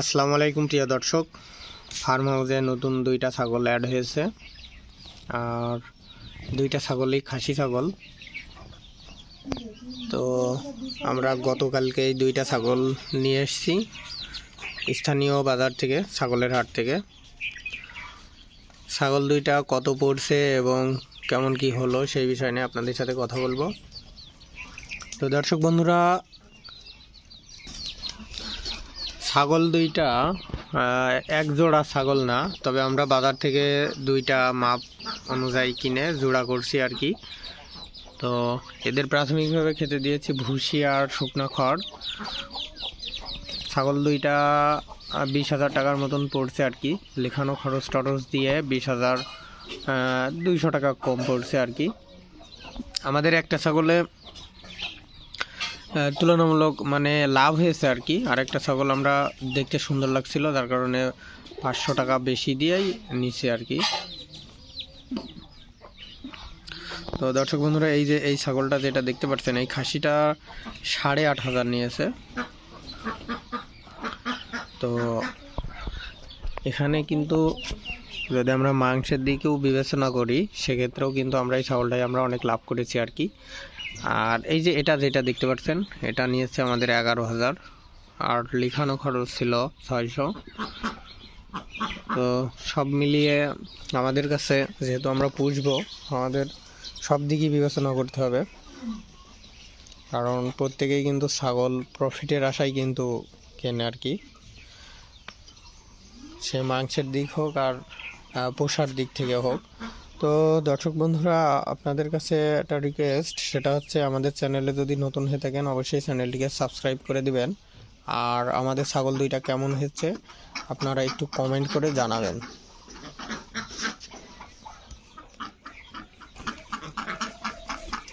আসসালামু আলাইকুম প্রিয় দর্শক। ফার্ম হাউসে নতুন দুইটা ছাগল অ্যাড হয়েছে। আর দুইটা ছাগলই খাসি ছাগল। তো আমরা গতকালকে এই দুইটা ছাগল নিয়ে এসেছি স্থানীয় বাজার থেকে, ছাগলের হাট থেকে। ছাগল দুইটা কত পড়ছে এবং কেমন কি হলো সেই বিষয় নিয়ে আপনাদের সাথে কথা বলব। তো দর্শক বন্ধুরা ছাগল দুইটা এক জোড়া ছাগল না, তবে আমরা বাজার থেকে দুইটা মাপ অনুযায়ী কিনে জোড়া করছি আর কি। তো এদের প্রাথমিকভাবে খেতে দিয়েছি ভুসি আর শুকনো খড়। ছাগল দুইটা বিশ হাজার টাকার মতন পড়ছে আর কি। লেখানো খরচ টরচ দিয়ে বিশ হাজার দুইশো টাকা কম পড়ছে আর কি। আমাদের একটা ছাগলে তুলনামূলক মানে লাভ হয়েছে আর কি। আর একটা ছাগল আমরা দেখতে সুন্দর লাগছিল, যার কারণে পাঁচশো টাকা বেশি দিয়েই নিছে আর কি। তো দর্শক বন্ধুরা, এই যে এই ছাগলটা যেটা দেখতে পাচ্ছেন, এই খাসিটা সাড়ে আট হাজার নিয়েছে। তো এখানে কিন্তু যদি আমরা মাংসের দিকেও বিবেচনা করি, সেক্ষেত্রেও কিন্তু আমরা এই ছাগলটাই আমরা অনেক লাভ করেছি আর কি। আর এই যে এটা যেটা দেখতে পাচ্ছেন, এটা নিয়েছে আমাদের এগারো হাজার। আর লিখানো খরচ ছিল ছয়শো। তো সব মিলিয়ে আমাদের কাছে, যেহেতু আমরা পুষবো, আমাদের সব দিকই বিবেচনা করতে হবে। কারণ প্রত্যেকেই কিন্তু ছাগল প্রফিটের আশায় কিন্তু কেনে আর কি। সে মাংসের দিক হোক আর পোষার দিক থেকে হোক। তো দর্শক বন্ধুরা, আপনাদের কাছে একটা রিকোয়েস্ট সেটা হচ্ছে আমাদের চ্যানেলে যদি নতুন হয়ে থাকেন, অবশ্যই চ্যানেলটিকে সাবস্ক্রাইব করে দিবেন। আর আমাদের ছাগল দুইটা কেমন হচ্ছে আপনারা একটু কমেন্ট করে জানাবেন।